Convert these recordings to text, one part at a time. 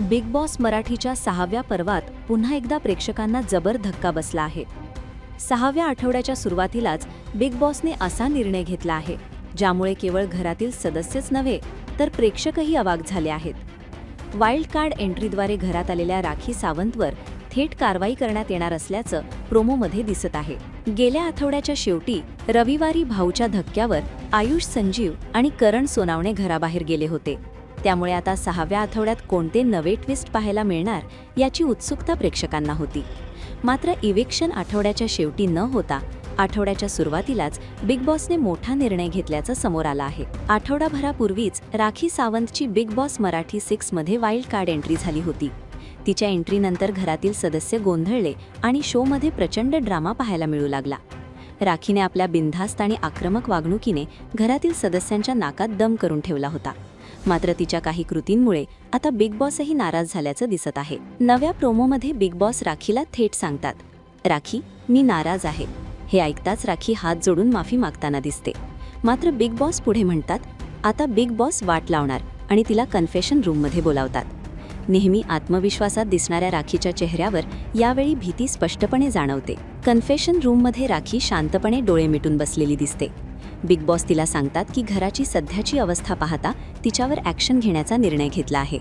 Big boss मराठीच्या सहाव्या पर्वात पुन्हा एकदा प्रेक्षकांना जबर धक्का बसला आहे. सहाव्या आठवड्याच्या सुरुवातीलाच बिग बॉसने असा निर्णय घेतला आहे ज्यामुळे केवळ घरातील सदस्यच नव्हे तर प्रेक्षकही अवाक झाले आहेत. वाईल्ड कार्ड एंट्रीद्वारे घरात आलेल्या राखी सावंतवर थेट कारवाई करण्यात येणार असल्याचं प्रोमोमध्ये दिसत आहे. गेल्या आठवड्याच्या शेवटी रविवारी भाऊच्या धक्क्यावर आयुष संजीव आणि करण सोनावणे घराबाहेर गेले होते. त्यामुळे आता सहाव्या आठवड्यात कोणते नवे ट्विस्ट पाहायला मिळणार याची उत्सुकता प्रेक्षकांना होती. मात्र इवेक्शन आठवड्याच्या शेवटी न होता आठवड्याच्या सुरुवातीलाच बिग बॉसने मोठा निर्णय घेतल्याचं समोर आलं आहे. आठवडाभरापूर्वीच राखी सावंतची बिग बॉस मराठी सिक्समध्ये वाईल्ड कार्ड एंट्री झाली होती. तिच्या एंट्रीनंतर घरातील सदस्य गोंधळले आणि शोमध्ये प्रचंड ड्रामा पाहायला मिळू लागला. राखीने आपल्या बिनधास्त आणि आक्रमक वागणुकीने घरातील सदस्यांच्या नाकात दम करून ठेवला होता. मात्र तिच्या काही कृतींमुळे आता बिग बॉसही नाराज झाल्याचं दिसत आहे. नव्या प्रोमोमध्ये बिग बॉस राखीला थेट सांगतात राखी मी नाराज आहे. हे ऐकताच राखी हात जोडून माफी मागताना दिसते. मात्र बिग बॉस पुढे म्हणतात आता बिग बॉस वाट लावणार आणि तिला कन्फेशन रूममध्ये बोलावतात. नेहमी आत्मविश्वासात दिसणाऱ्या राखीच्या चेहऱ्यावर यावेळी भीती स्पष्टपणे जाणवते. कन्फेशन रूममध्ये राखी शांतपणे डोळे मिटून बसलेली दिसते. बिग बॉस तिला सांगतात की घराची सध्याची अवस्था पाहता तिच्यावर ॲक्शन घेण्याचा निर्णय घेतला आहे.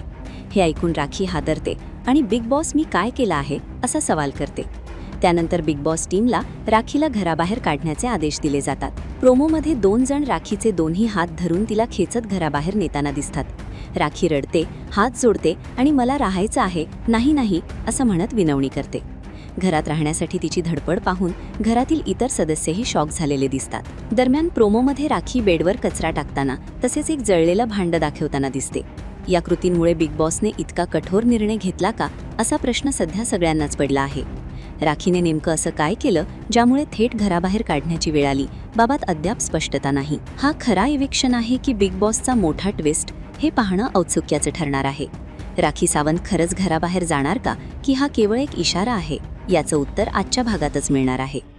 हे ऐकून राखी हादरते आणि बिग बॉस मी काय केलं आहे असा सवाल करते. त्यानंतर बिग बॉस टीमला राखीला घराबाहेर काढण्याचे आदेश दिले जातात. प्रोमोमध्ये दोन जण राखीचे दोन्ही हात धरून तिला खेचत घराबाहेर नेताना दिसतात. राखी रडते हात जोडते आणि मला राहायचं आहे नाही नाही असं म्हणत विनवणी करते. घरात राहण्यासाठी तिची धडपड पाहून घरातील इतर सदस्यही शॉक झालेले दिसतात. दरम्यान प्रोमोमध्ये राखी बेडवर कचरा टाकताना तसेच एक जळलेलं भांड दाखवताना दिसते. या कृतींमुळे बिग बॉसने इतका कठोर निर्णय घेतला का असा प्रश्न सध्या सगळ्यांनाच पडला आहे. राखीने नेमकं असं काय केलं ज्यामुळे थेट घराबाहेर काढण्याची वेळ आली? बाबात अद्याप स्पष्टता नाही. हा खरा इविक्शन आहे की बिग बॉसचा मोठा ट्विस्ट हे पाहणं औत्सुक्याचं ठरणार आहे. राखी सावंत खरंच घराबाहेर जाणार का? की हा केवळ एक इशारा आहे? याचं उत्तर आजच्या भागातच मिळणार आहे.